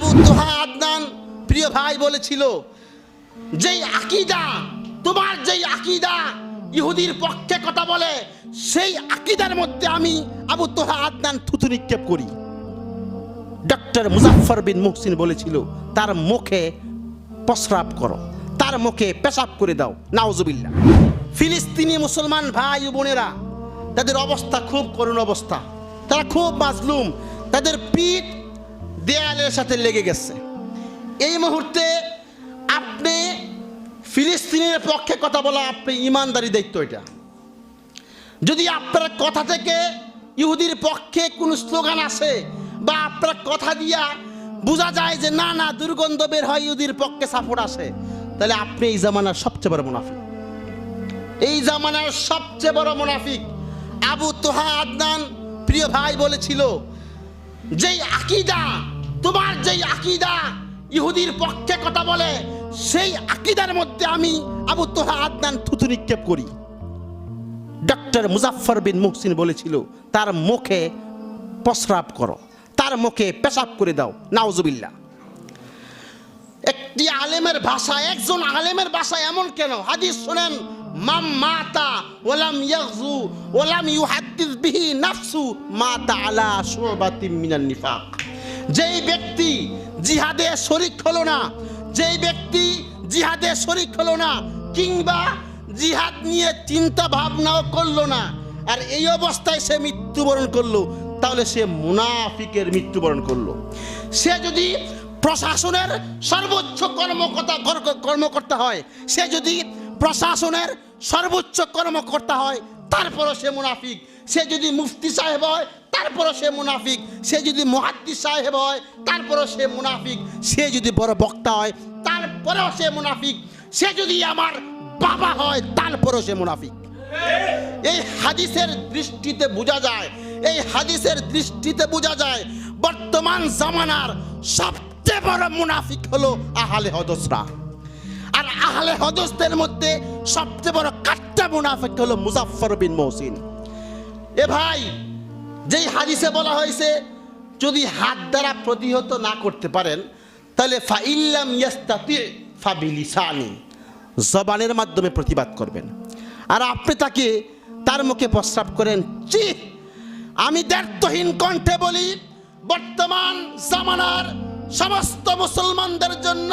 আবু তোহা আদনান প্রিয় ভাই বলেছিল, যেই আকিদা, তোমার যেই আকিদা ইহুদির পক্ষে কথা বলে, সেই আকিদার মধ্যে আমি আবু তোহা আদনান থুতু নিক্ষেপ করি। ডক্টর মুজাফফর বিন মুহসিন বলেছিল, তার মুখে প্রস্রাব করো, তার মুখে পেশাব করে দাও, নাউজুবিল্লাহ। ফিলিস্তিনি মুসলমান ভাই বোনেরা, তাদের অবস্থা খুব করুণ অবস্থা। তারা খুব মাজলুম, তাদের পিঠ দেয়ালের সাথে লেগে গেছে। এই মুহূর্তে আপনি ফিলিস্তিনের পক্ষে কথা বলা আপনি ইমানদারি দায়িত্ব এটা। যদি আপনার কথা থেকে ইহুদির পক্ষে কোনো স্লোগান আসে বা আপনার কথা দিয়া বোঝা যায় যে না না, দুর্গন্ধ বের হয়, ইহুদির পক্ষে সাপোর্ট আসে, তাহলে আপনি এই জামানার সবচেয়ে বড় মুনাফিক। এই জামানার সবচেয়ে বড় মুনাফিক আবু তোহা আদনান প্রিয় ভাই বলেছিল যেই আকিদা, তোমার যেই আকিদা, ইহুদির পক্ষে কথা বলে, সেই আকিদার মধ্যে আমি আবু তোহা আদনান থুতু নিক্ষেপ করি। ডক্টর মুজাফফর বিন মুহসিন বলেছিল, তার মুখে প্রস্রাব করো, তার মুখে পেশাব করে দাও, নাউজুবিল্লাহ। একটি আলেমের ভাষা একজন আলেমের ভাষা এমন কেন? হাদিস শুনেন মাম মাতা ওলাম ইয়াগজু ওলাম ইউহাদ্দিস বিহি নাফসু মাতা আলা শুবাতিম মিনান নিফাক। যেই ব্যক্তি জিহাদে শরিক হলো না, যেই ব্যক্তি জিহাদে শরিক হলো না, কিংবা জিহাদ নিয়ে চিন্তা ভাবনাও করল না, আর এই অবস্থায় সে মৃত্যুবরণ করল, তাহলে সে মুনাফিকের মৃত্যুবরণ করল। সে যদি প্রশাসনের সর্বোচ্চ কর্মকর্তা কর্মকর্তা হয়, সে যদি প্রশাসনের সর্বোচ্চ কর্মকর্তা হয়, তারপরও সে মুনাফিক। সে যদি মুফতি সাহেব হয়, তারপরও সে মুনাফিক। সে যদি মহাদ্দি সাহেব হয়, তারপরও সে মুনাফিক। সে যদি বড় বক্তা হয়, তারপরেও সে মুনাফিক। সে যদি আমার বাবা হয়, তারপরও সে মুনাফিক। এই হাদিসের দৃষ্টিতে বোঝা যায়, এই হাদিসের দৃষ্টিতে বোঝা যায়, বর্তমান জামানার সবচেয়ে বড় মুনাফিক হলো আহলে হদসরা আহলে হদসদের মধ্যে সবচেয়ে বড় কাট্টা মুনাফেক হলো মুজাফফর বিন মহসিন। এ ভাই, যেই হাদিসে বলা হয়েছে, যদি হাত দ্বারা প্রতিহত না করতে পারেন, তাহলে ফাইল্লাম ইয়াস্তাতি ফাবিলিসানি, জবানের মাধ্যমে প্রতিবাদ করবেন। আর আপনি তাকে তার মুখে প্রস্রাব করেন চি আমি দ্ব্যর্থহীন কণ্ঠে বলি, বর্তমান জামানার সমস্ত মুসলমানদের জন্য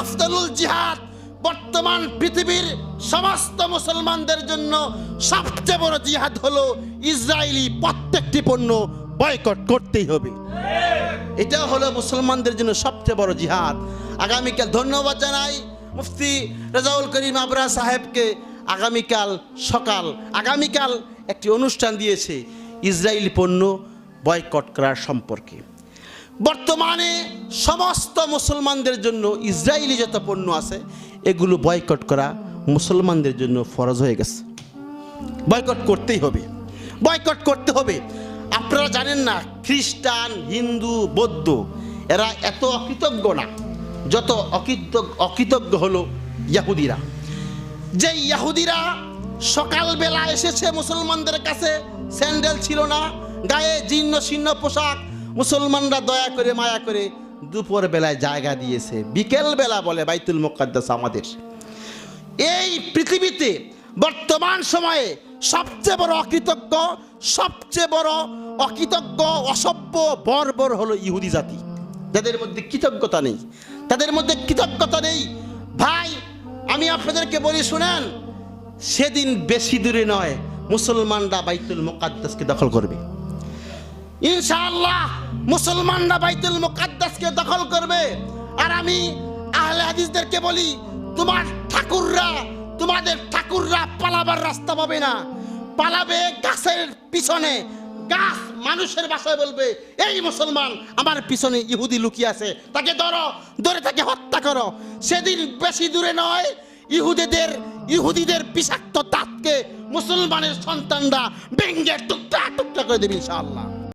আফদালুল জিহাদ বর্তমান পৃথিবীর সমস্ত মুসলমানদের জন্য সবচেয়ে বড় জিহাদ হলো ইসরায়েলি প্রত্যেকটি পণ্য বয়কট করতেই হবে। এটা হলো মুসলমানদের জন্য সবচেয়ে বড় জিহাদ। আগামীকাল ধন্যবাদ জানাই মুফতি রেজাউল করিম আবরা সাহেবকে। আগামীকাল সকাল, আগামীকাল একটি অনুষ্ঠান দিয়েছে ইসরায়েলি পণ্য বয়কট করার সম্পর্কে। বর্তমানে সমস্ত মুসলমানদের জন্য ইসরায়েলি যত পণ্য আছে, এগুলো বয়কট করা মুসলমানদের জন্য ফরজ হয়ে গেছে। বয়কট করতেই হবে। বয়কট করতে হবে। আপনারা জানেন না, খ্রিস্টান, হিন্দু, বৌদ্ধ, এরা এত অকৃতজ্ঞ না, যত অকৃতজ্ঞ অকৃতজ্ঞ হলো ইয়াহুদিরা। যে ইয়াহুদিরা সকালবেলা এসেছে মুসলমানদের কাছে, স্যান্ডেল ছিল না, গায়ে জীর্ণ, শীর্ণ পোশাক মুসলমানরা দয়া করে, মায়া করে দুপুর বেলায় জায়গা দিয়েছে। বিকেল বেলা বলে বাইতুল মোকাদ্দাস আমাদের। এই পৃথিবীতে বর্তমান সময়ে সবচেয়ে বড় অকৃতজ্ঞ, সবচেয়ে বড় অকৃতজ্ঞ, অসভ্য, বর্বর হলো ইহুদি জাতি। যাদের মধ্যে কৃতজ্ঞতা নেই। তাদের মধ্যে কৃতজ্ঞতা নেই। ভাই, আমি আপনাদেরকে বলি, শুনেন, সেদিন বেশি দূরে নয়, মুসলমানরা বাইতুল মোকাদ্দাসকে দখল করবে। ইনশাআল্লাহ মুসলমানরা বাইতুল মুকাদ্দাসকে দখল করবে। আর আমি আহলে হাদিসদেরকে বলি, তোমার ঠাকুররা, তোমাদের ঠাকুররা পালাবার রাস্তা পাবে না। পালাবে গাছের পিছনে। গাছ মানুষের বাসায় বলবে, এই মুসলমান, আমার পিছনে ইহুদি লুকিয়ে আছে। তাকে ধরো, ধরে তাকে হত্যা করো। সেদিন বেশি দূরে নয়, ইহুদিদের ইহুদিদের বিষাক্ত দাঁতকে মুসলমানের সন্তানরা ভেঙ্গে টুকরা টুকরা করে দেবে ইনশাআল্লাহ।